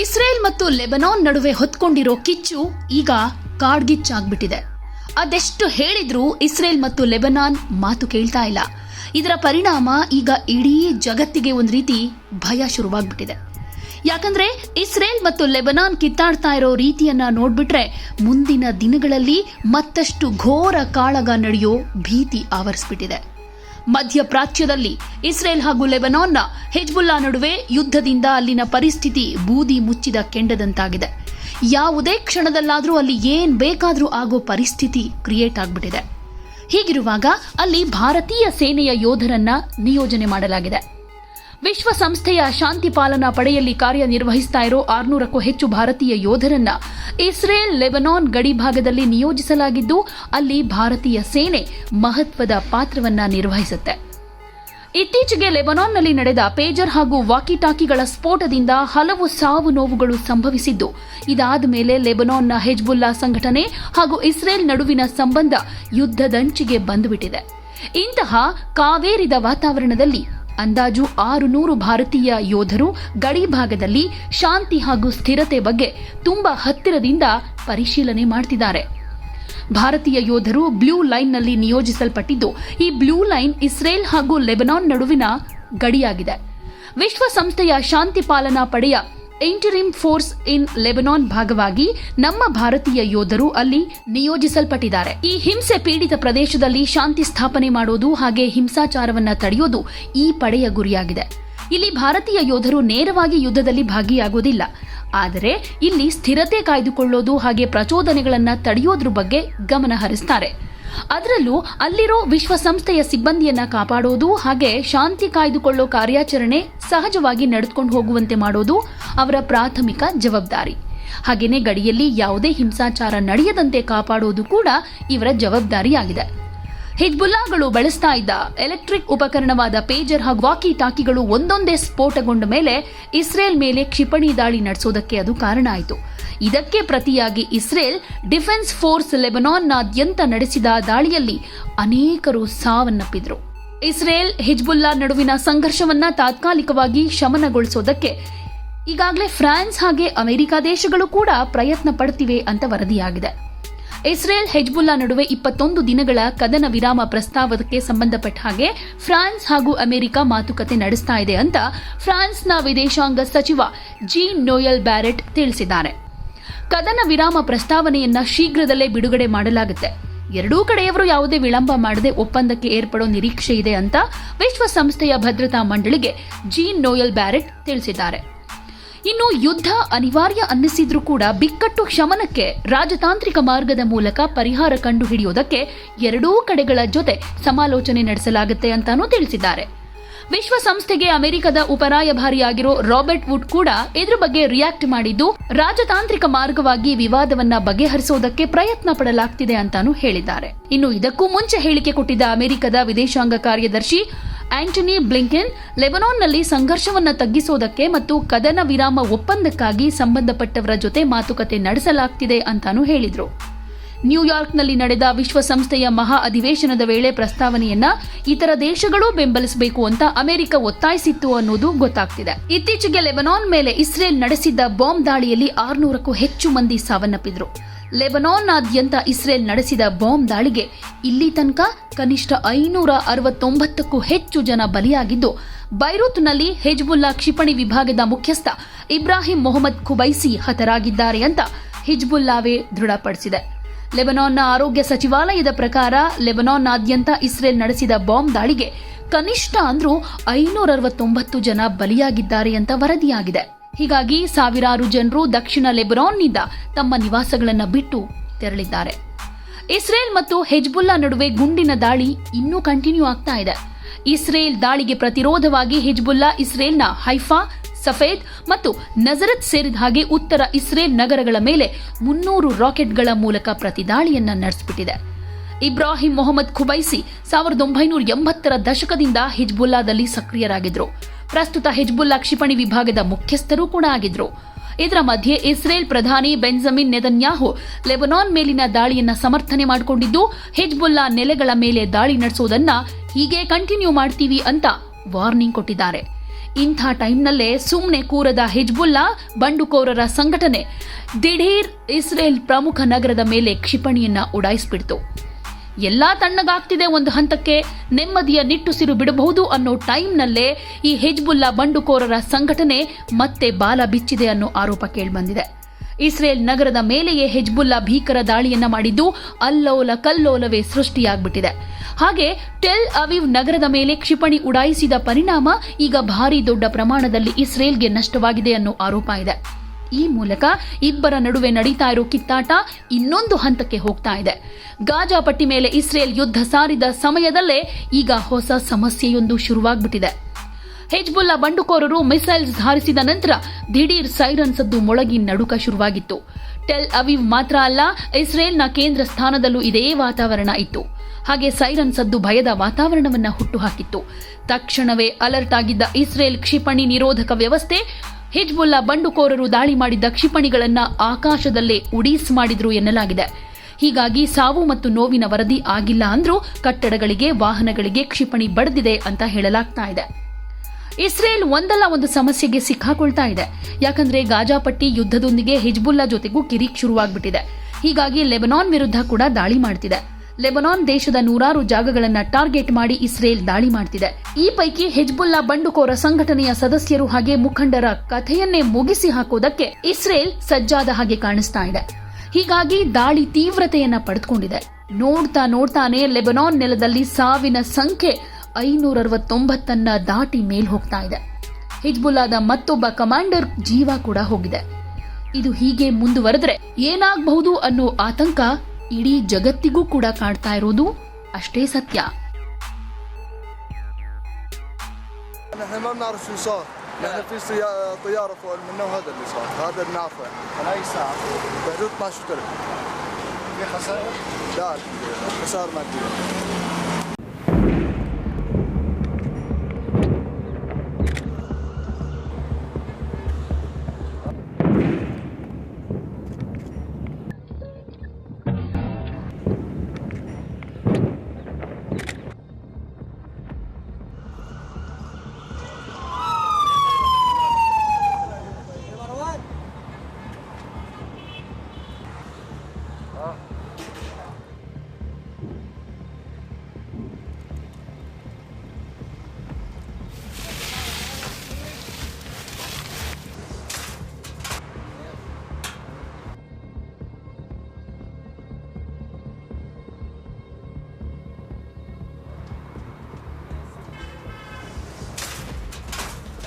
Israel ಮತ್ತು Lebanon ನಡುವೆ ಹೊತ್ಕೊಂಡಿರೋ ಕಿಚ್ಚು ಈಗ ಕಾಡ್ಗಿಚ್ಚಾಗ್ಬಿಟ್ಟಿದೆ. ಅದೆಷ್ಟು ಹೇಳಿದ್ರೂ ಇಸ್ರೇಲ್ ಮತ್ತು ಲೆಬನಾನ್ ಮಾತು ಕೇಳ್ತಾ ಇಲ್ಲ. ಇದರ ಪರಿಣಾಮ ಈಗ ಇಡೀ ಜಗತ್ತಿಗೆ ಒಂದು ರೀತಿ ಭಯ ಶುರುವಾಗ್ಬಿಟ್ಟಿದೆ. ಯಾಕಂದ್ರೆ ಇಸ್ರೇಲ್ ಮತ್ತು ಲೆಬನಾನ್ ಕಿತ್ತಾಡ್ತಾ ಇರೋ ರೀತಿಯನ್ನ ನೋಡ್ಬಿಟ್ರೆ ಮುಂದಿನ ದಿನಗಳಲ್ಲಿ ಮತ್ತಷ್ಟು ಘೋರ ಕಾಳಗ ನಡೆಯೋ ಭೀತಿ ಆವರಿಸ್ಬಿಟ್ಟಿದೆ. ಮಧ್ಯಪ್ರಾಚ್ಯದಲ್ಲಿ ಇಸ್ರೇಲ್ ಹಾಗೂ ಲೆಬನಾನ್ನ ಹೆಜ್ಬುಲ್ಲಾ ನಡುವೆ ಯುದ್ಧದಿಂದ ಅಲ್ಲಿನ ಪರಿಸ್ಥಿತಿ ಬೂದಿ ಮುಚ್ಚಿದ ಕೆಂಡದಂತಾಗಿದೆ. ಯಾವುದೇ ಕ್ಷಣದಲ್ಲಾದರೂ ಅಲ್ಲಿ ಏನ್ ಬೇಕಾದರೂ ಆಗೋ ಪರಿಸ್ಥಿತಿ ಕ್ರಿಯೇಟ್ ಆಗ್ಬಿಟ್ಟಿದೆ. ಹೀಗಿರುವಾಗ ಅಲ್ಲಿ ಭಾರತೀಯ ಸೇನೆಯ ಯೋಧರನ್ನ ನಿಯೋಜನೆ ಮಾಡಲಾಗಿದೆ. ವಿಶ್ವಸಂಸ್ಥೆಯ ಶಾಂತಿ ಪಾಲನಾ ಪಡೆಯಲ್ಲಿ ಕಾರ್ಯನಿರ್ವಹಿಸ್ತಾ ಇರೋ ಆರ್ನೂರಕ್ಕೂ ಹೆಚ್ಚು ಭಾರತೀಯ ಯೋಧರನ್ನ ಇಸ್ರೇಲ್ ಲೆಬನಾನ್ ಗಡಿ ಭಾಗದಲ್ಲಿ ನಿಯೋಜಿಸಲಾಗಿದ್ದು, ಅಲ್ಲಿ ಭಾರತೀಯ ಸೇನೆ ಮಹತ್ವದ ಪಾತ್ರವನ್ನ ನಿರ್ವಹಿಸುತ್ತೆ. ಇತ್ತೀಚೆಗೆ ಲೆಬನಾನ್ನಲ್ಲಿ ನಡೆದ ಪೇಜರ್ ಹಾಗೂ ವಾಕಿಟಾಕಿಗಳ ಸ್ಫೋಟದಿಂದ ಹಲವು ಸಾವು ನೋವುಗಳು ಸಂಭವಿಸಿದ್ದು, ಇದಾದ ಮೇಲೆ ಲೆಬನಾನ್ನ ಹೆಜ್ಬುಲ್ಲಾ ಸಂಘಟನೆ ಹಾಗೂ ಇಸ್ರೇಲ್ ನಡುವಿನ ಸಂಬಂಧ ಯುದ್ಧದಂಚಿಗೆ ಬಂದುಬಿಟ್ಟಿದೆ. ಇಂತಹ ಕಾವೇರಿದ ವಾತಾವರಣದಲ್ಲಿ ಅಂದಾಜು ಆರು ನೂರು ಭಾರತೀಯ ಯೋಧರು ಗಡಿ ಭಾಗದಲ್ಲಿ ಶಾಂತಿ ಹಾಗೂ ಸ್ಥಿರತೆ ಬಗ್ಗೆ ತುಂಬಾ ಹತ್ತಿರದಿಂದ ಪರಿಶೀಲನೆ ಮಾಡ್ತಿದ್ದಾರೆ. ಭಾರತೀಯ ಯೋಧರು ಬ್ಲೂ ಲೈನ್ನಲ್ಲಿ ನಿಯೋಜಿಸಲ್ಪಟ್ಟಿದ್ದು, ಈ ಬ್ಲೂ ಲೈನ್ ಇಸ್ರೇಲ್ ಹಾಗೂ ಲೆಬನಾನ್ ನಡುವಿನ ಗಡಿಯಾಗಿದೆ. ವಿಶ್ವಸಂಸ್ಥೆಯ ಶಾಂತಿ ಪಾಲನಾ ಪಡೆಯ ಇಂಟರಿಮ್ ಫೋರ್ಸ್ ಇನ್ ಲೆಬನಾನ್ ಭಾಗವಾಗಿ ನಮ್ಮ ಭಾರತೀಯ ಯೋಧರು ಅಲ್ಲಿ ನಿಯೋಜಿಸಲ್ಪಟ್ಟಿದ್ದಾರೆ. ಈ ಹಿಂಸೆ ಪೀಡಿತ ಪ್ರದೇಶದಲ್ಲಿ ಶಾಂತಿ ಸ್ಥಾಪನೆ ಮಾಡೋದು ಹಾಗೆ ಹಿಂಸಾಚಾರವನ್ನ ತಡೆಯೋದು ಈ ಪಡೆಯ ಗುರಿಯಾಗಿದೆ. ಇಲ್ಲಿ ಭಾರತೀಯ ಯೋಧರು ನೇರವಾಗಿ ಯುದ್ಧದಲ್ಲಿ ಭಾಗಿಯಾಗೋದಿಲ್ಲ ಆದರೆ ಇಲ್ಲಿ ಸ್ಥಿರತೆ ಕಾಯ್ದುಕೊಳ್ಳೋದು ಹಾಗೆ ಪ್ರಚೋದನೆಗಳನ್ನು ತಡೆಯೋದ್ರ ಬಗ್ಗೆ ಗಮನ ಹರಿಸ್ತಾರೆ. ಅದರಲ್ಲೂ ಅಲ್ಲಿರೋ ವಿಶ್ವಸಂಸ್ಥೆಯ ಸಿಬ್ಬಂದಿಯನ್ನ ಕಾಪಾಡೋದು ಹಾಗೆ ಶಾಂತಿ ಕಾಯ್ದುಕೊಳ್ಳೋ ಕಾರ್ಯಾಚರಣೆ ಸಹಜವಾಗಿ ನಡೆದುಕೊಂಡು ಹೋಗುವಂತೆ ಮಾಡೋದು ಅವರ ಪ್ರಾಥಮಿಕ ಜವಾಬ್ದಾರಿ. ಹಾಗೆಯೇ ಗಡಿಯಲ್ಲಿ ಯಾವುದೇ ಹಿಂಸಾಚಾರ ನಡೆಯದಂತೆ ಕಾಪಾಡೋದು ಕೂಡ ಇವರ ಜವಾಬ್ದಾರಿಯಾಗಿದೆ. ಹಿಜ್ಬುಲ್ಲಾಗಳು ಬಳಸ್ತಾ ಇದ್ದ ಎಲೆಕ್ಟ್ರಿಕ್ ಉಪಕರಣವಾದ ಪೇಜರ್ ಹಾಗೂ ವಾಕಿ ಟಾಕಿಗಳು ಒಂದೊಂದೇ ಸ್ಫೋಟಗೊಂಡ ಮೇಲೆ ಇಸ್ರೇಲ್ ಮೇಲೆ ಕ್ಷಿಪಣಿ ದಾಳಿ ನಡೆಸೋದಕ್ಕೆ ಅದು ಕಾರಣ ಆಯಿತು. ಇದಕ್ಕೆ ಪ್ರತಿಯಾಗಿ ಇಸ್ರೇಲ್ ಡಿಫೆನ್ಸ್ ಫೋರ್ಸ್ ಲೆಬನಾನ್ನಾದ್ಯಂತ ನಡೆಸಿದ ದಾಳಿಯಲ್ಲಿ ಅನೇಕರು ಸಾವನ್ನಪ್ಪಿದ್ರು. ಇಸ್ರೇಲ್ ಹಿಜ್ಬುಲ್ಲಾ ನಡುವಿನ ಸಂಘರ್ಷವನ್ನ ತಾತ್ಕಾಲಿಕವಾಗಿ ಶಮನಗೊಳಿಸೋದಕ್ಕೆ ಈಗಾಗಲೇ ಫ್ರಾನ್ಸ್ ಹಾಗೆ ಅಮೆರಿಕ ದೇಶಗಳು ಕೂಡ ಪ್ರಯತ್ನ ಪಡ್ತಿವೆ ಅಂತ ವರದಿಯಾಗಿದೆ. ಇಸ್ರೇಲ್ ಹೆಜ್ಬುಲ್ಲಾ ನಡುವೆ ಇಪ್ಪತ್ತೊಂದು ದಿನಗಳ ಕದನ ವಿರಾಮ ಪ್ರಸ್ತಾವಕ್ಕೆ ಸಂಬಂಧಪಟ್ಟ ಹಾಗೆ ಫ್ರಾನ್ಸ್ ಹಾಗೂ ಅಮೆರಿಕ ಮಾತುಕತೆ ನಡೆಸ್ತಾ ಇದೆ ಅಂತ ಫ್ರಾನ್ಸ್ನ ವಿದೇಶಾಂಗ ಸಚಿವ ಜೀನ್ ನೋಯಲ್ ಬ್ಯಾರೆಟ್ ತಿಳಿಸಿದ್ದಾರೆ. ಕದನ ವಿರಾಮ ಪ್ರಸ್ತಾವನೆಯನ್ನ ಶೀಘ್ರದಲ್ಲೇ ಬಿಡುಗಡೆ ಮಾಡಲಾಗುತ್ತೆ. ಎರಡೂ ಕಡೆಯವರು ಯಾವುದೇ ವಿಳಂಬ ಮಾಡದೆ ಒಪ್ಪಂದಕ್ಕೆ ಏರ್ಪಡೋ ನಿರೀಕ್ಷೆ ಇದೆ ಅಂತ ವಿಶ್ವಸಂಸ್ಥೆಯ ಭದ್ರತಾ ಮಂಡಳಿಗೆ ಜೀನ್ ನೋಯಲ್ ಬ್ಯಾರೆಟ್ ತಿಳಿಸಿದ್ದಾರೆ. ಇನ್ನು ಯುದ್ಧ ಅನಿವಾರ್ಯ ಅನ್ನಿಸಿದ್ರೂ ಕೂಡ ಬಿಕ್ಕಟ್ಟು ಶಮನಕ್ಕೆ ರಾಜತಾಂತ್ರಿಕ ಮಾರ್ಗದ ಮೂಲಕ ಪರಿಹಾರ ಕಂಡುಹಿಡಿಯೋದಕ್ಕೆ ಎರಡೂ ಕಡೆಗಳ ಜೊತೆ ಸಮಾಲೋಚನೆ ನಡೆಸಲಾಗುತ್ತೆ ಅಂತಾನೂ ತಿಳಿಸಿದ್ದಾರೆ. ವಿಶ್ವಸಂಸ್ಥೆಗೆ ಅಮೆರಿಕದ ಉಪರಾಯಭಾರಿಯಾಗಿರೋ ರಾಬರ್ಟ್ ವುಡ್ ಕೂಡ ಇದ್ರ ಬಗ್ಗೆ ರಿಯಾಕ್ಟ್ ಮಾಡಿದ್ದು, ರಾಜತಾಂತ್ರಿಕ ಮಾರ್ಗವಾಗಿ ವಿವಾದವನ್ನ ಬಗೆಹರಿಸೋದಕ್ಕೆ ಪ್ರಯತ್ನ ಪಡಲಾಗ್ತಿದೆ ಅಂತಾನೂ ಹೇಳಿದ್ದಾರೆ. ಇನ್ನು ಇದಕ್ಕೂ ಮುಂಚೆ ಹೇಳಿಕೆ ಕೊಟ್ಟಿದ್ದ ಅಮೆರಿಕದ ವಿದೇಶಾಂಗ ಕಾರ್ಯದರ್ಶಿ ಆಂಟನಿ ಬ್ಲಿಂಕೆನ್ ಲೆಬನಾನ್ನಲ್ಲಿ ಸಂಘರ್ಷವನ್ನು ತಗ್ಗಿಸೋದಕ್ಕೆ ಮತ್ತು ಕದನ ವಿರಾಮ ಒಪ್ಪಂದಕ್ಕಾಗಿ ಸಂಬಂಧಪಟ್ಟವರ ಜೊತೆ ಮಾತುಕತೆ ನಡೆಸಲಾಗ್ತಿದೆ ಅಂತಾನೂ ಹೇಳಿದರು. ನ್ಯೂಯಾರ್ಕ್ನಲ್ಲಿ ನಡೆದ ವಿಶ್ವಸಂಸ್ಥೆಯ ಮಹಾ ಅಧಿವೇಶನದ ವೇಳೆ ಪ್ರಸ್ತಾವನೆಯನ್ನ ಇತರ ದೇಶಗಳೂ ಬೆಂಬಲಿಸಬೇಕು ಅಂತ ಅಮೆರಿಕ ಒತ್ತಾಯಿಸಿತ್ತು ಅನ್ನೋದು ಗೊತ್ತಾಗ್ತಿದೆ. ಇತ್ತೀಚೆಗೆ ಲೆಬನಾನ್ ಮೇಲೆ ಇಸ್ರೇಲ್ ನಡೆಸಿದ್ದ ಬಾಂಬ್ ದಾಳಿಯಲ್ಲಿ ಆರುನೂರಕ್ಕೂ ಹೆಚ್ಚು ಮಂದಿ ಸಾವನ್ನಪ್ಪಿದ್ರು. ಲೆಬನಾನ್ನಾದ್ಯಂತ ಇಸ್ರೇಲ್ ನಡೆಸಿದ ಬಾಂಬ್ ದಾಳಿಗೆ ಇಲ್ಲಿ ತನಕ ಕನಿಷ್ಠ ಐನೂರ ಅರವತ್ತೊಂಬತ್ತಕ್ಕೂ ಹೆಚ್ಚು ಜನ ಬಲಿಯಾಗಿದ್ದು, ಬೈರೂತ್ನಲ್ಲಿ ಹಿಜ್ಬುಲ್ಲಾ ಕ್ಷಿಪಣಿ ವಿಭಾಗದ ಮುಖ್ಯಸ್ಥ ಇಬ್ರಾಹಿಂ ಮೊಹಮ್ಮದ್ ಖುಬೈಸಿ ಹತರಾಗಿದ್ದಾರೆ ಅಂತ ಹಿಜ್ಬುಲ್ಲಾವೇ ದೃಢಪಡಿಸಿದೆ. ಲೆಬನಾನ್ನ ಆರೋಗ್ಯ ಸಚಿವಾಲಯದ ಪ್ರಕಾರ ಲೆಬನಾನ್ನಾದ್ಯಂತ ಇಸ್ರೇಲ್ ನಡೆಸಿದ ಬಾಂಬ್ ದಾಳಿಗೆ ಕನಿಷ್ಠ ಅಂದ್ರೂ ಐನೂರ ಅರವತ್ತೊಂಬತ್ತು ಜನ ಬಲಿಯಾಗಿದ್ದಾರೆ ಅಂತ ವರದಿಯಾಗಿದೆ. ಹೀಗಾಗಿ ಸಾವಿರಾರು ಜನರು ದಕ್ಷಿಣ ಲೆಬ್ರಾನ್ನಿಂದ ತಮ್ಮ ನಿವಾಸಗಳನ್ನು ಬಿಟ್ಟು ತೆರಳಿದ್ದಾರೆ. ಇಸ್ರೇಲ್ ಮತ್ತು ಹೆಜ್ಬುಲ್ಲಾ ನಡುವೆ ಗುಂಡಿನ ದಾಳಿ ಇನ್ನೂ ಕಂಟಿನ್ಯೂ ಆಗ್ತಾ ಇದೆ. ಇಸ್ರೇಲ್ ದಾಳಿಗೆ ಪ್ರತಿರೋಧವಾಗಿ ಹಿಜ್ಬುಲ್ಲಾ, ಇಸ್ರೇಲ್ನ ಹೈಫಾ, ಸಫೇದ್ ಮತ್ತು ನಜರತ್ ಸೇರಿದ ಹಾಗೆ ಉತ್ತರ ಇಸ್ರೇಲ್ ನಗರಗಳ ಮೇಲೆ ಮುನ್ನೂರು ರಾಕೆಟ್ಗಳ ಮೂಲಕ ಪ್ರತಿದಾಳಿಯನ್ನ ನಡೆಸಿಬಿಟ್ಟಿದೆ. ಇಬ್ರಾಹಿಂ ಮೊಹಮ್ಮದ್ ಖುಬೈಸಿ ಸಾವಿರದ ಒಂಬೈನೂರ ಎಂಬತ್ತರ ದಶಕದಿಂದ ಹಿಜ್ಬುಲ್ಲಾದಲ್ಲಿ ಸಕ್ರಿಯರಾಗಿದ್ರು. ಪ್ರಸ್ತುತ ಹಿಜ್ಬುಲ್ಲಾ ಕ್ಷಿಪಣಿ ವಿಭಾಗದ ಮುಖ್ಯಸ್ಥರೂ ಕೂಡ ಆಗಿದ್ರು. ಇದರ ಮಧ್ಯೆ ಇಸ್ರೇಲ್ ಪ್ರಧಾನಿ ಬೆಂಜಮಿನ್ ನೆತನ್ಯಾಹು ಲೆಬನಾನ್ ಮೇಲಿನ ದಾಳಿಯನ್ನ ಸಮರ್ಥನೆ ಮಾಡಿಕೊಂಡಿದ್ದು, ಹಿಜ್ಬುಲ್ಲಾ ನೆಲೆಗಳ ಮೇಲೆ ದಾಳಿ ನಡೆಸೋದನ್ನ ಹೀಗೆ ಕಂಟಿನ್ಯೂ ಮಾಡ್ತೀವಿ ಅಂತ ವಾರ್ನಿಂಗ್ ಕೊಟ್ಟಿದ್ದಾರೆ. ಇಂಥ ಟೈಮ್ನಲ್ಲೇ ಸುಮ್ಮನೆ ಕೂರದ ಹಿಜ್ಬುಲ್ಲಾ ಬಂಡುಕೋರರ ಸಂಘಟನೆ ದಿಢೀರ್ ಇಸ್ರೇಲ್ ಪ್ರಮುಖ ನಗರದ ಮೇಲೆ ಕ್ಷಿಪಣಿಯನ್ನ ಉಡಾಯಿಸ್ಬಿಡ್ತು. ಎಲ್ಲಾ ತಣ್ಣಗಾಗ್ತಿದೆ ಒಂದು ಹಂತಕ್ಕೆ ನೆಮ್ಮದಿಯ ನಿಟ್ಟುಸಿರು ಬಿಡಬಹುದು ಅನ್ನೋ ಟೈಮ್ನಲ್ಲೇ ಈ ಹೆಜ್ಬುಲ್ಲಾ ಬಂಡುಕೋರರ ಸಂಘಟನೆ ಮತ್ತೆ ಬಾಲ ಬಿಚ್ಚಿದೆ ಅನ್ನೋ ಆರೋಪ ಕೇಳಿಬಂದಿದೆ. ಇಸ್ರೇಲ್ ನಗರದ ಮೇಲೆಯೇ ಹೆಜ್ಬುಲ್ಲಾ ಭೀಕರ ದಾಳಿಯನ್ನ ಮಾಡಿದ್ದು ಅಲ್ಲೋಲ ಕಲ್ಲೋಲವೇ ಸೃಷ್ಟಿಯಾಗ್ಬಿಟ್ಟಿದೆ. ಹಾಗೆ ಟೆಲ್ ಅವಿವ್ ನಗರದ ಮೇಲೆ ಕ್ಷಿಪಣಿ ಉಡಾಯಿಸಿದ ಪರಿಣಾಮ ಈಗ ಭಾರಿ ದೊಡ್ಡ ಪ್ರಮಾಣದಲ್ಲಿ ಇಸ್ರೇಲ್ಗೆ ನಷ್ಟವಾಗಿದೆ ಅನ್ನೋ ಆರೋಪ ಇದೆ. ಈ ಮೂಲಕ ಇಬ್ಬರ ನಡುವೆ ನಡೀತಾ ಇರೋ ಕಿತ್ತಾಟ ಇನ್ನೊಂದು ಹಂತಕ್ಕೆ ಹೋಗ್ತಾ ಇದೆ. ಗಾಜಾ ಪಟ್ಟಿ ಮೇಲೆ ಇಸ್ರೇಲ್ ಯುದ್ಧ ಸಾರಿದ ಸಮಯದಲ್ಲೇ ಈಗ ಹೊಸ ಸಮಸ್ಯೆಯೊಂದು ಶುರುವಾಗ್ಬಿಟ್ಟಿದೆ. ಹೆಜ್ಬುಲ್ಲಾ ಬಂಡುಕೋರರು ಮಿಸೈಲ್ಸ್ ಧಾರಿಸಿದ ನಂತರ ದಿಢೀರ್ ಸೈರನ್ ಸದ್ದು ಮೊಳಗಿ ನಡುಕ ಶುರುವಾಗಿತ್ತು. ಟೆಲ್ ಅವಿವ್ ಮಾತ್ರ ಅಲ್ಲ, ಇಸ್ರೇಲ್ನ ಕೇಂದ್ರ ಸ್ಥಾನದಲ್ಲೂ ಇದೇ ವಾತಾವರಣ ಇತ್ತು. ಹಾಗೆ ಸೈರನ್ ಸದ್ದು ಭಯದ ವಾತಾವರಣವನ್ನ ಹುಟ್ಟುಹಾಕಿತ್ತು ತಕ್ಷಣವೇ ಅಲರ್ಟ್ ಆಗಿದ್ದ ಇಸ್ರೇಲ್ ಕ್ಷಿಪಣಿ ನಿರೋಧಕ ವ್ಯವಸ್ಥೆ ಹಿಜ್ಬುಲ್ಲಾ ಬಂಡುಕೋರರು ದಾಳಿ ಮಾಡಿದ್ದ ಕ್ಷಿಪಣಿಗಳನ್ನು ಆಕಾಶದಲ್ಲೇ ಉಡೀಸ್ ಮಾಡಿದ್ರು ಎನ್ನಲಾಗಿದೆ. ಹೀಗಾಗಿ ಸಾವು ಮತ್ತು ನೋವಿನ ವರದಿ ಆಗಿಲ್ಲ ಅಂದ್ರೂ ಕಟ್ಟಡಗಳಿಗೆ, ವಾಹನಗಳಿಗೆ ಕ್ಷಿಪಣಿ ಬಡದಿದೆ ಅಂತ ಹೇಳಲಾಗ್ತಾ ಇದೆ. ಇಸ್ರೇಲ್ ಒಂದಲ್ಲ ಒಂದು ಸಮಸ್ಯೆಗೆ ಸಿಕ್ಕಾಕೊಳ್ತಾ ಇದೆ. ಯಾಕಂದ್ರೆ ಗಾಜಾಪಟ್ಟಿ ಯುದ್ಧದೊಂದಿಗೆ ಹಿಜ್ಬುಲ್ಲಾ ಜೊತೆಗೂ ಕಿರಿಕ್ ಶುರುವಾಗ್ಬಿಟ್ಟಿದೆ. ಹೀಗಾಗಿ ಲೆಬನಾನ್ ವಿರುದ್ಧ ಕೂಡ ದಾಳಿ ಮಾಡ್ತಿದೆ. ಲೆಬನಾನ್ ದೇಶದ ನೂರಾರು ಜಾಗಗಳನ್ನು ಟಾರ್ಗೆಟ್ ಮಾಡಿ ಇಸ್ರೇಲ್ ದಾಳಿ ಮಾಡ್ತಿದೆ. ಈ ಪೈಕಿ ಹೆಜ್ಬುಲ್ಲಾ ಬಂಡುಕೋರ ಸಂಘಟನೆಯ ಸದಸ್ಯರು ಹಾಗೆ ಮುಖಂಡರ ಕಥೆಯನ್ನೇ ಮುಗಿಸಿ ಹಾಕೋದಕ್ಕೆ ಇಸ್ರೇಲ್ ಸಜ್ಜಾದ ಹಾಗೆ ಕಾಣಿಸ್ತಾ ಇದೆ. ಹೀಗಾಗಿ ದಾಳಿ ತೀವ್ರತೆಯನ್ನ ಪಡೆದುಕೊಂಡಿದೆ. ನೋಡ್ತಾ ನೋಡ್ತಾನೆ ಲೆಬನಾನ್ ನೆಲದಲ್ಲಿ ಸಾವಿನ ಸಂಖ್ಯೆ ಐನೂರ ಅರವತ್ತೊಂಬತ್ತನ್ನ ದಾಟಿ ಮೇಲ್ ಹೋಗ್ತಾ ಇದೆ. ಹಿಜ್ಬುಲ್ಲಾದ ಮತ್ತೊಬ್ಬ ಕಮಾಂಡರ್ ಜೀವ ಕೂಡ ಹೋಗಿದೆ. ಇದು ಹೀಗೆ ಮುಂದುವರೆದ್ರೆ ಏನಾಗಬಹುದು ಅನ್ನೋ ಆತಂಕ ಇಡೀ ಜಗತ್ತಿಗೂ ಕೂಡ ಕಾಡ್ತಾ ಇರೋದು ಅಷ್ಟೇ ಸತ್ಯ احنا ما بنعرف شو صار نحن في سيا- طياره فوق منا وهذا اللي صار هذا النافع على اي ساعة؟ بحدود 12 تلف في خسائر؟ لا خسائر ماديه